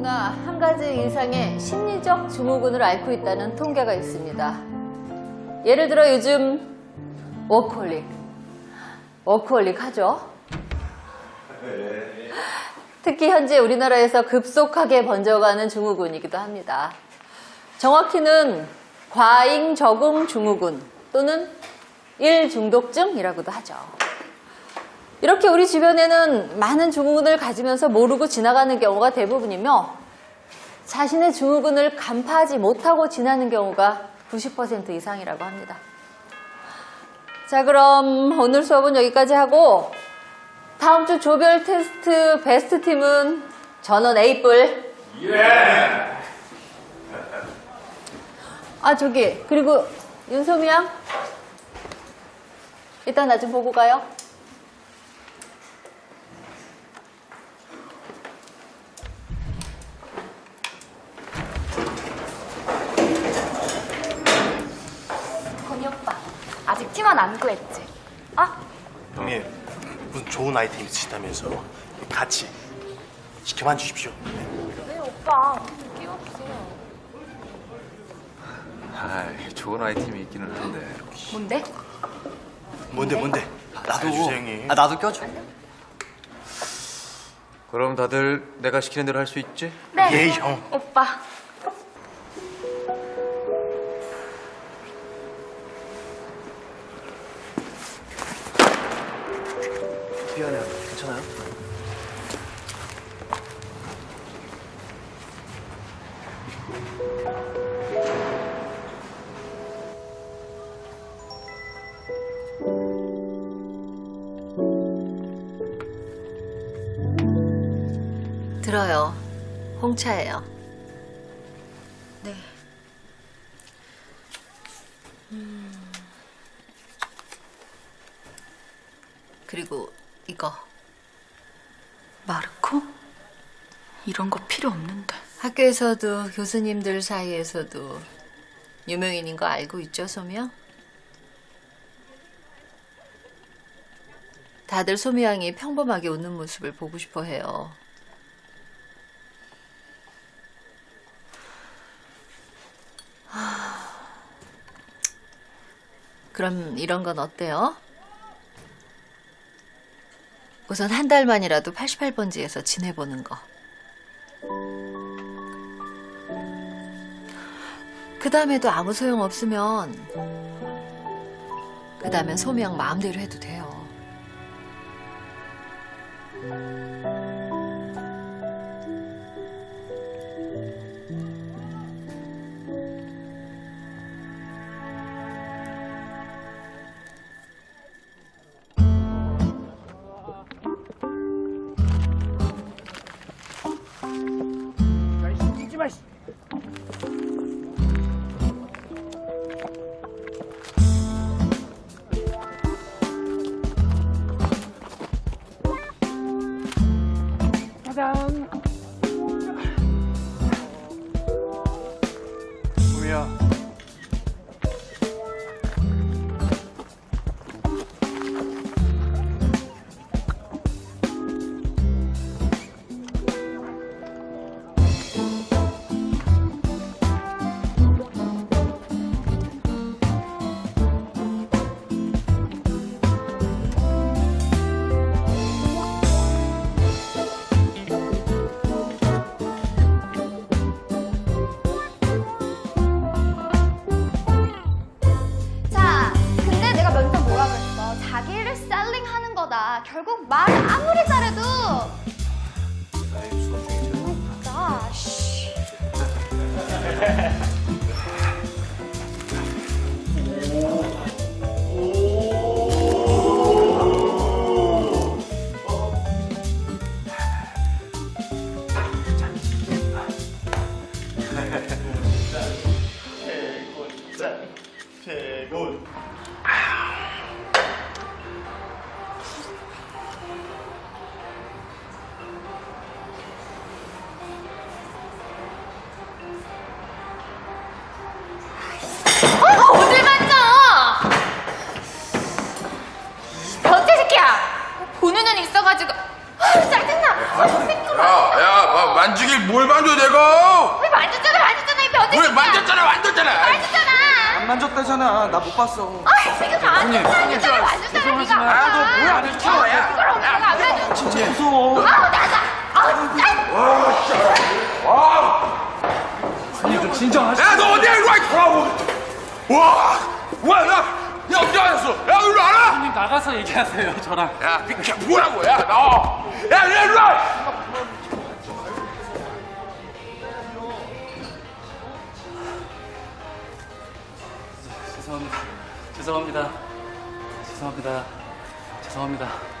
누구나 한 가지 이상의 심리적 증후군을 앓고 있다는 통계가 있습니다. 예를 들어 요즘 워크홀릭, 워크홀릭 하죠? 특히 현재 우리나라에서 급속하게 번져가는 증후군이기도 합니다. 정확히는 과잉 적응 증후군 또는 일중독증이라고도 하죠. 이렇게 우리 주변에는 많은 증후군을 가지면서 모르고 지나가는 경우가 대부분이며 자신의 증후군을 간파하지 못하고 지나는 경우가 90% 이상이라고 합니다. 자, 그럼 오늘 수업은 여기까지 하고 다음 주 조별 테스트 베스트 팀은 전원 A뿔. 예! 아, 저기, 그리고 윤소미 양? 일단 나 좀 보고 가요. 건이 오빠 아직 팀원 안 구했지? 아 형님 무슨 좋은 아이템 있으시다면서 같이 시켜만 주십시오. 왜 오빠 끼웠어요 아, 좋은 아이템이 있기는 한데. 뭔데? 뭔데 뭔데? 나도 해주세요 형님. 아 나도 껴줘. 그럼 다들 내가 시키는 대로 할 수 있지? 네 예 형. 오빠 미안해요. 괜찮아요? 들어요. 홍차예요. 네 그리고 이거. 마르코? 이런 거 필요 없는데 학교에서도 교수님들 사이에서도 유명인인 거 알고 있죠, 소미양? 다들 소미양이 평범하게 웃는 모습을 보고 싶어 해요. 하, 그럼 이런 건 어때요? 우선 한 달만이라도 88번지에서 지내보는 거. 그 다음에도 아무 소용 없으면 그 다음엔 소미양 마음대로 해도 돼요. 어, 어딜 만져! 변태 새끼야! 보는 눈 있어가지고 아유, 짜증나! 아, 새끼야! 아, 야, 야, 뭐, 만지길 뭘 만져 내가? 왜 만졌잖아, 만졌잖아, 이 변태 왜 새끼야! 만졌잖아, 만졌잖아. 아이, 만졌잖아! 안줬잖아. 나 못 봤어. 아이, 지금 만졌잖아, 만졌잖아, 네가! 아, 아 안 키워, 야. 그걸 어떻게 안 만져? 진짜 무서워. 아우, 나가! 아우, 짜증! 아, 아 진정하시. 야, 너 어디 알고 와? 이 와! 와, 야! 야, 언제 왔어? 야, 일로 와라! 형님 나가서 얘기하세요 저랑 야, 비켜, 뭐라고, 야, 나와! 야, 야, 일로 와! 죄송합니다 죄송합니다 죄송합니다 죄송합니다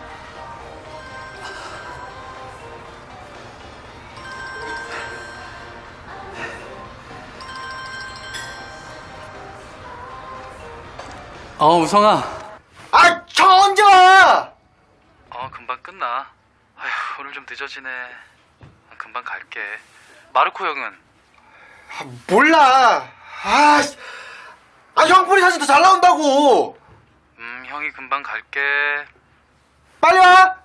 어 우성아 아, 저 언제 와? 어 금방 끝나 아휴 오늘 좀 늦어지네 금방 갈게 마르코 형은 몰라. 아, 씨. 아, 형뿐이 사진 더 잘 나온다고. 음 형이 금방 갈게 빨리 와.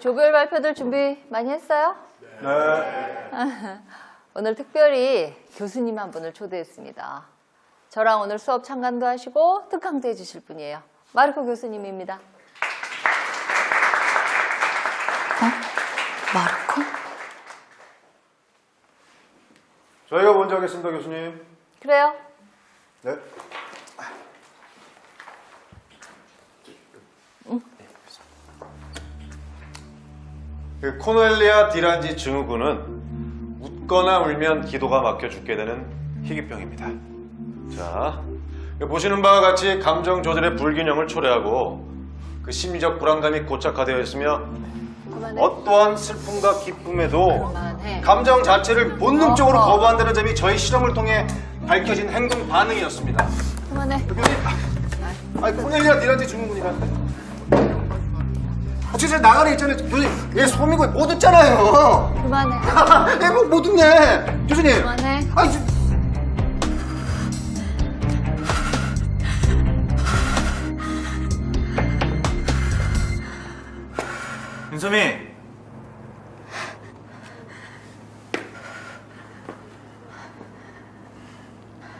조별 발표들 준비 많이 했어요? 네. 오늘 특별히 교수님 한 분을 초대했습니다. 저랑 오늘 수업 참관도 하시고 특강도 해주실 분이에요. 마르코 교수님입니다. 어? 마르코? 저희가 먼저 하겠습니다, 교수님. 그래요? 네. 그 코넬리아 디란지 증후군은 웃거나 울면 기도가 막혀 죽게 되는 희귀병입니다. 자, 보시는 바와 같이 감정 조절의 불균형을 초래하고 그 심리적 불안감이 고착화되어 있으며 그만해. 어떠한 슬픔과 기쁨에도 그만해. 감정 자체를 본능적으로 어허. 거부한다는 점이 저희 실험을 통해 밝혀진 행동 반응이었습니다. 그만해. 아니 코넬리아 디란지 증후군이라는데? 아, 진짜 나가래 있잖아요. 교수님, 얘 소미고 못 웃잖아요. 그만해. 얘뭐못 웃네. 교수님. 그만해. 아니, 저... 윤소미.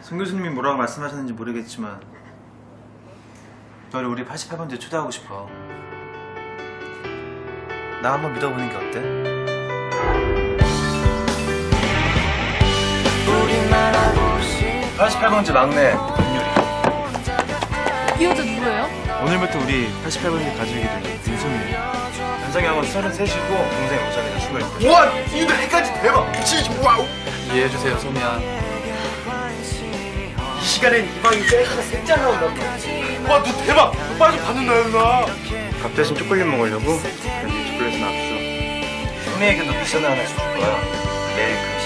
송 교수님이 뭐라고 말씀하셨는지 모르겠지만 너를 우리 88번째 초대하고 싶어. 나 한번 믿어보는 게 어때? 88번째 막내 김유리. 이 여자 누구예요? 오늘부터 우리 88번째 가족이 된 윤소미. 현성이 형은 33이고 동생 오상이가 27. 와, 이들까지 대박. 진짜 와우. 이해해주세요 소미야 이 시간엔 이 방이 셀카가 셋째 나온단 말이야. 와, 너 대박. 너 빨리 받는다, 누나. 밥 대신 초콜릿 먹으려고 수. 소미에게도 미션을 하나 줄 거야. 내일 그